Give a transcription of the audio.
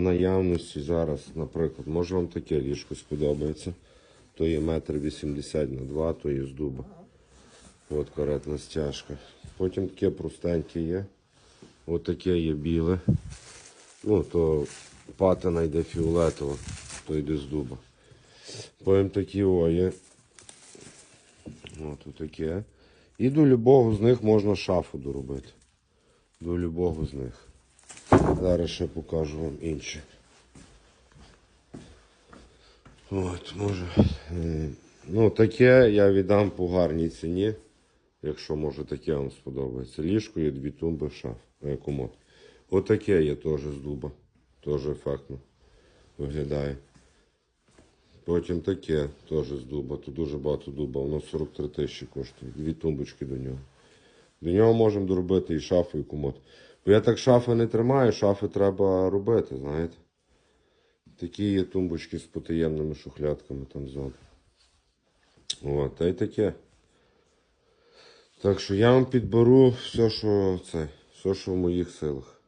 Наявності зараз, наприклад, може вам таке ліжко сподобається. То є метр вісімдесят на два, то є з дуба. От каретна стяжка. Потім таке простеньке є. От таке є біле. Ну, то патина йде фіолетова, то йде з дуба. Потім такі о є. От таке. І до любого з них можна шафу доробити. До любого з них. Зараз ще покажу вам інші. От, може. е, Ну, таке я віддам по гарній ціні. Якщо може таке вам сподобається. Ліжко є дві тумби шаф. комод. Отаке є теж з дуба. Теж ефектно виглядає. Потім таке теж з дуба. Тут дуже багато дуба. Воно 43 тисячі коштує. Дві тумбочки до нього. До нього можемо доробити і шафу, і комод. Бо я так шафи не тримаю, шафи треба робити, знаєте. Такі є тумбочки з потаємними шухлядками там ззаду. От, та й таке. Так що я вам підберу все, що це, все, що в моїх силах.